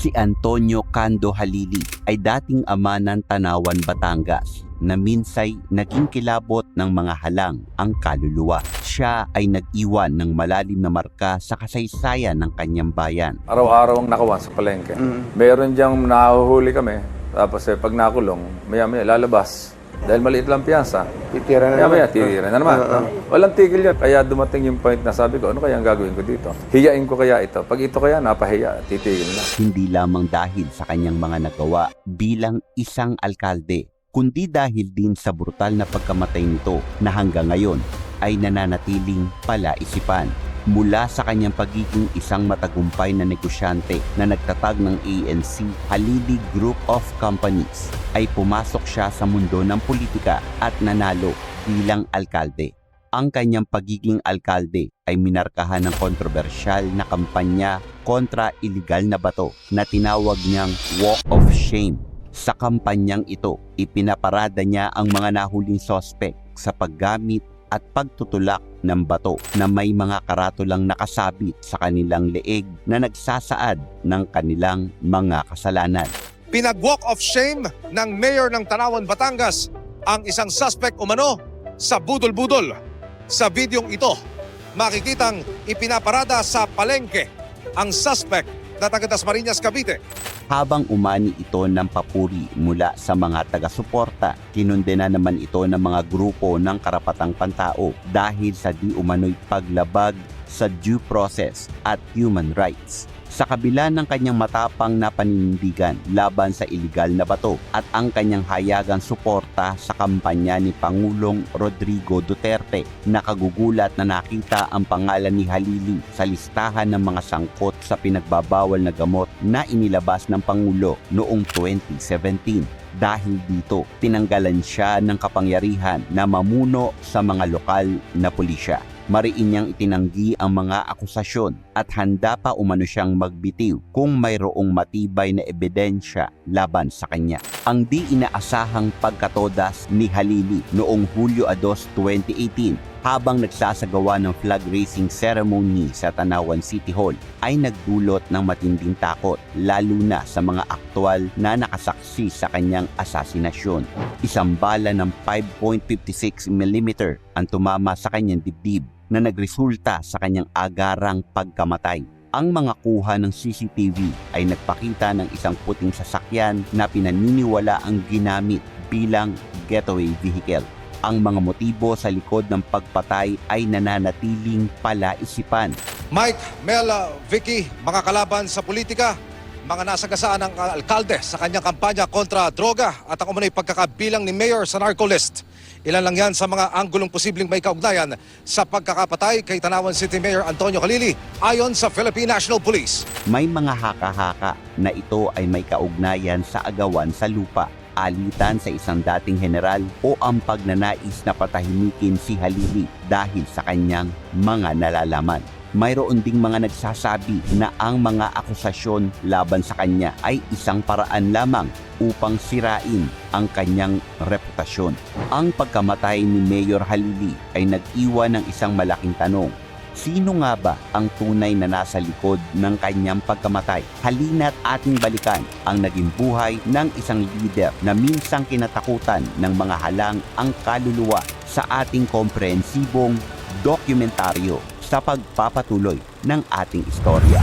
Si Antonio Cando Halili ay dating ama ng Tanawan, Batangas na minsay naging kilabot ng mga halang ang kaluluwa. Siya ay nag-iwan ng malalim na marka sa kasaysayan ng kanyang bayan. Araw-araw ang nakawan sa palengke. Meron diyang nahuhuli kami. Tapos eh, pag nakulong, maya-maya lalabas. Dahil maliit lang piyansa. Titira na naman. titira na naman. Walang tigil yan. Kaya dumating yung point na sabi ko, ano kaya ang gagawin ko dito? Hiyain ko kaya ito. Pag ito kaya, napahiya. Titigil na. Hindi lamang dahil sa kanyang mga nagawa bilang isang alkalde, kundi dahil din sa brutal na pagkamatay nito na hanggang ngayon ay nananatiling palaisipan mula sa kanyang pagiging isang matagumpay na negosyante na nagtatag ng ANC Halili Group of Companies ay pumasok siya sa mundo ng politika at nanalo bilang alkalde. Ang kanyang pagiging alkalde ay minarkahan ng kontrobersyal na kampanya kontra iligal na bato na tinawag niyang Walk of Shame. Sa kampanyang ito, ipinaparada niya ang mga nahuling sospek sa paggamit at pagtutulak ng bato na may mga karatulang nakasabit sa kanilang leeg na nagsasaad ng kanilang mga kasalanan. pinag-walk of shame ng mayor ng Tanawan, Batangas ang isang suspect umano sa budol-budol. Sa videong ito, makikitang ipinaparada sa palengke ang suspect na taga Dasmariñas, Cavite. Habang umani ito ng papuri mula sa mga taga-suporta, kinundena naman ito ng mga grupo ng karapatang pantao dahil sa di umano'y paglabag sa due process at human rights. Sa kabila ng kanyang matapang na paninindigan laban sa iligal na bato at ang kanyang hayagang suporta sa kampanya ni Pangulong Rodrigo Duterte, nakagugulat na nakita ang pangalan ni Halili sa listahan ng mga sangkot sa pinagbabawal na gamot na inilabas ng Pangulo noong 2017. Dahil dito, tinanggalan siya ng kapangyarihan na mamuno sa mga lokal na pulisya. Mariin niyang itinanggi ang mga akusasyon at handa pa umano siyang magbitiw kung mayroong matibay na ebidensya laban sa kanya. Ang di inaasahang pagkatodas ni Halili noong Hulyo 2, 2018 habang nagsasagawa ng flag raising ceremony sa Tanawan City Hall ay nagdulot ng matinding takot lalo na sa mga aktwal na nakasaksi sa kanyang asasinasyon. Isang bala ng 5.56 mm ang tumama sa kanyang dibdib na nagresulta sa kanyang agarang pagkamatay. Ang mga kuha ng CCTV ay nagpakita ng isang puting sasakyan na pinaniniwala ang ginamit bilang getaway vehicle. Ang mga motibo sa likod ng pagpatay ay nananatiling palaisipan. Mike, Mel, Vicky, mga kalaban sa politika, mga nasagasaan ng alkalde sa kanyang kampanya kontra droga at ang umunay pagkakabilang ni Mayor sa narco list. Ilan lang yan sa mga anggulong posibleng may kaugnayan sa pagkakapatay kay Tanawan City Mayor Antonio Calili ayon sa Philippine National Police. May mga haka-haka na ito ay may kaugnayan sa agawan sa lupa, alitan sa isang dating general o ang pagnanais na patahimikin si Halili dahil sa kanyang mga nalalaman. Mayroon ding mga nagsasabi na ang mga akusasyon laban sa kanya ay isang paraan lamang upang sirain ang kanyang reputasyon. Ang pagkamatay ni Mayor Halili ay nag-iwan ng isang malaking tanong. Sino nga ba ang tunay na nasa likod ng kanyang pagkamatay? Halina't ating balikan ang naging buhay ng isang leader na minsang kinatakutan ng mga halang ang kaluluwa sa ating komprehensibong dokumentaryo sa pagpapatuloy ng ating istorya.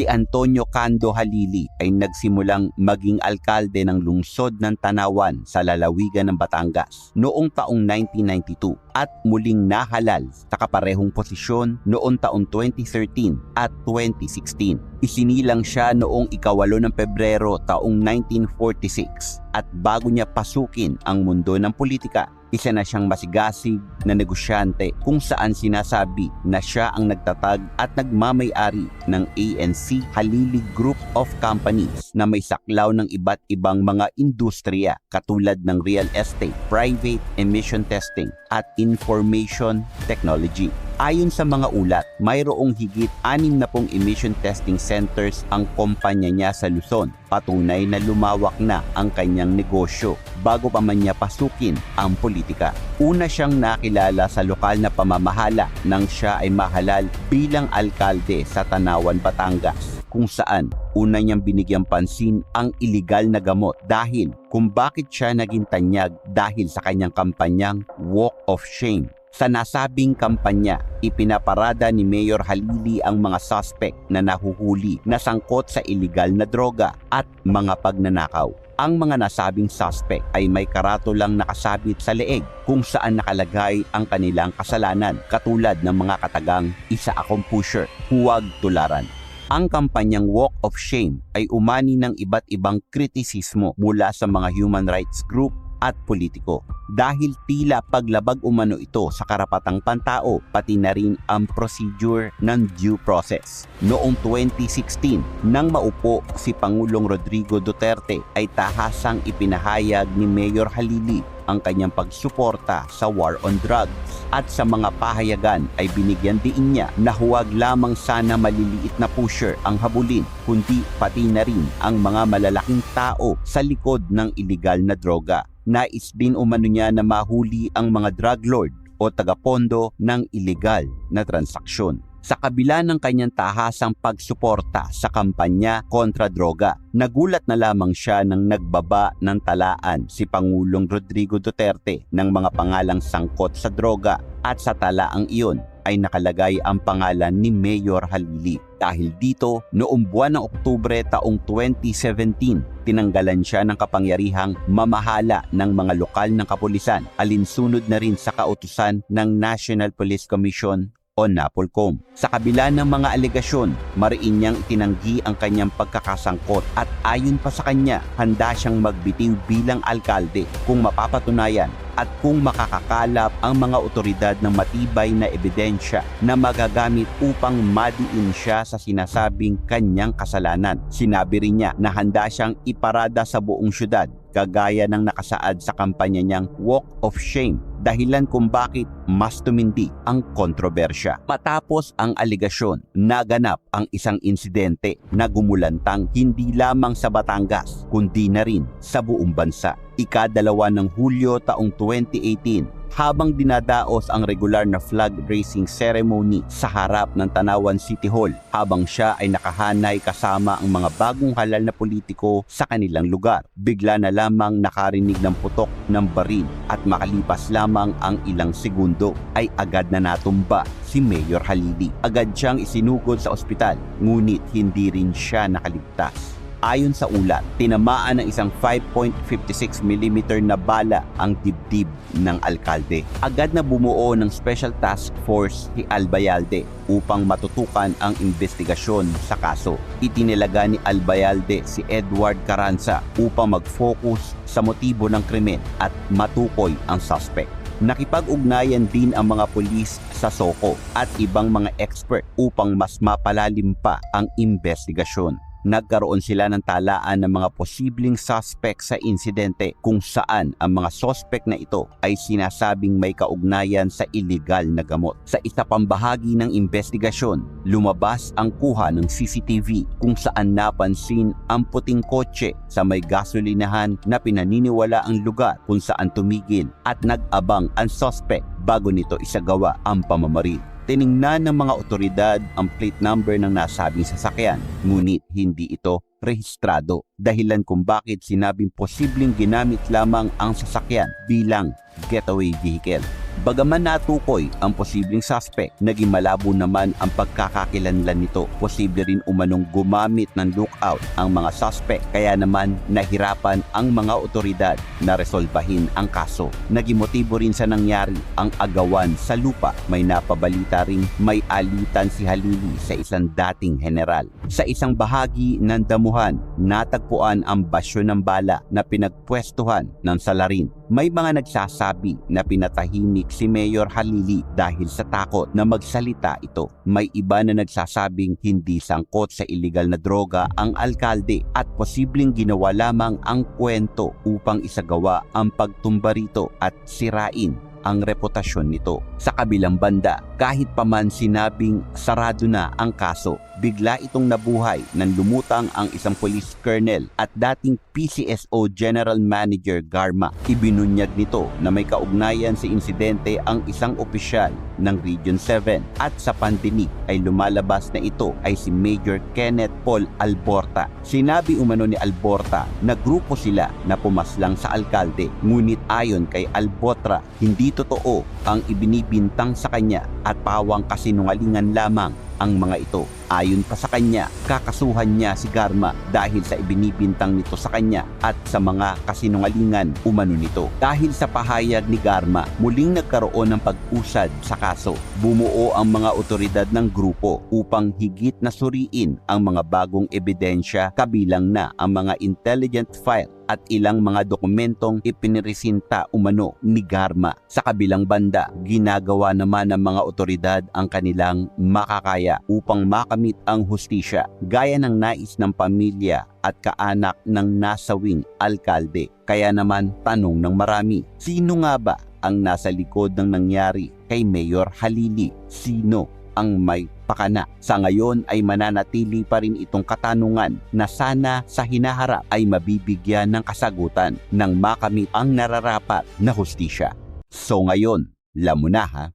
Si Antonio Cando Halili ay nagsimulang maging alkalde ng lungsod ng Tanawan sa lalawigan ng Batangas noong taong 1992 at muling nahalal sa kaparehong posisyon noong taong 2013 at 2016. Isinilang siya noong ikawalo ng Pebrero taong 1946 at bago niya pasukin ang mundo ng politika, isa na siyang masigasig na negosyante kung saan sinasabi na siya ang nagtatag at nagmamay-ari ng ANC Halili Group of Companies na may saklaw ng iba't ibang mga industriya katulad ng real estate, private emission testing at information technology. Ayon sa mga ulat, mayroong higit 60 emission testing centers ang kumpanya niya sa Luzon. Patunay na lumawak na ang kanyang negosyo bago pa man niya pasukin ang politika. Una siyang nakilala sa lokal na pamamahala nang siya ay mahalal bilang alkalde sa Tanawan, Batangas kung saan una niyang binigyang pansin ang iligal na gamot dahil kung bakit siya naging tanyag dahil sa kanyang kampanyang Walk of Shame. Sa nasabing kampanya, ipinaparada ni Mayor Halili ang mga suspect na nahuhuli na sangkot sa iligal na droga at mga pagnanakaw. Ang mga nasabing suspect ay may karatulang nakasabit sa leeg kung saan nakalagay ang kanilang kasalanan katulad ng mga katagang isa akong pusher, huwag tularan. Ang kampanyang Walk of Shame ay umani ng iba't ibang kritisismo mula sa mga human rights group at politiko dahil tila paglabag umano ito sa karapatang pantao pati na rin ang procedure ng due process. Noong 2016, nang maupo si Pangulong Rodrigo Duterte ay tahasang ipinahayag ni Mayor Halili ang kanyang pagsuporta sa war on drugs at sa mga pahayagan ay binigyan din niya na huwag lamang sana maliliit na pusher ang habulin kundi pati na rin ang mga malalaking tao sa likod ng iligal na droga. Nais din umano niya na mahuli ang mga drug lord o tagapondo ng iligal na transaksyon. Sa kabila ng kanyang tahasang pagsuporta sa kampanya kontra droga, nagulat na lamang siya nang nagbaba ng talaan si Pangulong Rodrigo Duterte ng mga pangalang sangkot sa droga at sa talaang iyon ay nakalagay ang pangalan ni Mayor Halili. Dahil dito, noong buwan ng Oktubre taong 2017, tinanggalan siya ng kapangyarihang mamahala ng mga lokal ng kapulisan alinsunod na rin sa kautusan ng National Police Commission o NAPOLCOM. Sa kabila ng mga alegasyon, mariin niyang itinanggi ang kanyang pagkakasangkot at ayon pa sa kanya, handa siyang magbitiw bilang alkalde kung mapapatunayan at kung makakakalap ang mga otoridad ng matibay na ebidensya na magagamit upang madiin siya sa sinasabing kanyang kasalanan. Sinabi rin niya na handa siyang iparada sa buong syudad kagaya ng nakasaad sa kampanya niyang Walk of Shame dahilan kung bakit mas tumindi ang kontrobersya. Matapos ang aligasyon, naganap ang isang insidente na gumulantang hindi lamang sa Batangas kundi na rin sa buong bansa. Ikadalawa ng Hulyo taong 2018 habang dinadaos ang regular na flag raising ceremony sa harap ng Tanawan City Hall habang siya ay nakahanay kasama ang mga bagong halal na politiko sa kanilang lugar. Bigla na lamang nakarinig ng putok ng baril at makalipas lamang ang ilang segundo ay agad na natumba si Mayor Halili. Agad siyang isinugod sa ospital ngunit hindi rin siya nakaligtas. Ayon sa ulat, tinamaan ng isang 5.56mm na bala ang dibdib ng alkalde. Agad na bumuo ng Special Task Force si Albayalde upang matutukan ang investigasyon sa kaso. Itinilaga ni Albayalde si Edward Caranza upang mag-focus sa motibo ng krimen at matukoy ang suspect. Nakipag-ugnayan din ang mga pulis sa Soko at ibang mga expert upang mas mapalalim pa ang investigasyon nagkaroon sila ng talaan ng mga posibleng suspect sa insidente kung saan ang mga suspect na ito ay sinasabing may kaugnayan sa illegal na gamot. Sa isa pang bahagi ng investigasyon, lumabas ang kuha ng CCTV kung saan napansin ang puting kotse sa may gasolinahan na pinaniniwala ang lugar kung saan tumigil at nag-abang ang suspect bago nito isagawa ang pamamaril. Tiningnan ng mga otoridad ang plate number ng nasabing sasakyan, ngunit hindi ito rehistrado dahilan kung bakit sinabing posibleng ginamit lamang ang sasakyan bilang getaway vehicle. Bagaman natukoy ang posibleng suspect, naging malabo naman ang pagkakakilanlan nito. Posible rin umanong gumamit ng lookout ang mga suspect kaya naman nahirapan ang mga otoridad na resolbahin ang kaso. Naging motibo rin sa nangyari ang agawan sa lupa. May napabalita ring may alitan si Halili sa isang dating general. Sa isang bahagi ng damuhan, natagpuan ang basyo ng bala na pinagpwestuhan ng salarin. May mga nagsasabi na pinatahimik si Mayor Halili dahil sa takot na magsalita ito. May iba na nagsasabing hindi sangkot sa iligal na droga ang alkalde at posibleng ginawa lamang ang kwento upang isagawa ang pagtumba rito at sirain ang reputasyon nito. Sa kabilang banda, kahit pa man sinabing sarado na ang kaso, bigla itong nabuhay nang lumutang ang isang police colonel at dating PCSO General Manager Garma. Ibinunyag nito na may kaugnayan sa insidente ang isang opisyal ng Region 7 at sa pandinig ay lumalabas na ito ay si Major Kenneth Paul Alborta. Sinabi umano ni Alborta na grupo sila na pumaslang sa alkalde ngunit ayon kay Albotra hindi totoo ang ibinibintang sa kanya at pawang kasinungalingan lamang ang mga ito. Ayon pa sa kanya, kakasuhan niya si Garma dahil sa ibinibintang nito sa kanya at sa mga kasinungalingan umano nito. Dahil sa pahayag ni Garma, muling nagkaroon ng pag-usad sa kaso. Bumuo ang mga otoridad ng grupo upang higit na suriin ang mga bagong ebidensya kabilang na ang mga intelligent file at ilang mga dokumentong ipiniresinta umano ni Garma. Sa kabilang banda, ginagawa naman ng mga otoridad ang kanilang makakaya upang makamit ang hustisya gaya ng nais ng pamilya at kaanak ng nasawing alkalde. Kaya naman tanong ng marami, sino nga ba ang nasa likod ng nangyari kay Mayor Halili? Sino ang may pakana. Sa ngayon ay mananatili pa rin itong katanungan na sana sa hinaharap ay mabibigyan ng kasagutan ng makamit ang nararapat na hustisya. So ngayon, lamo ha?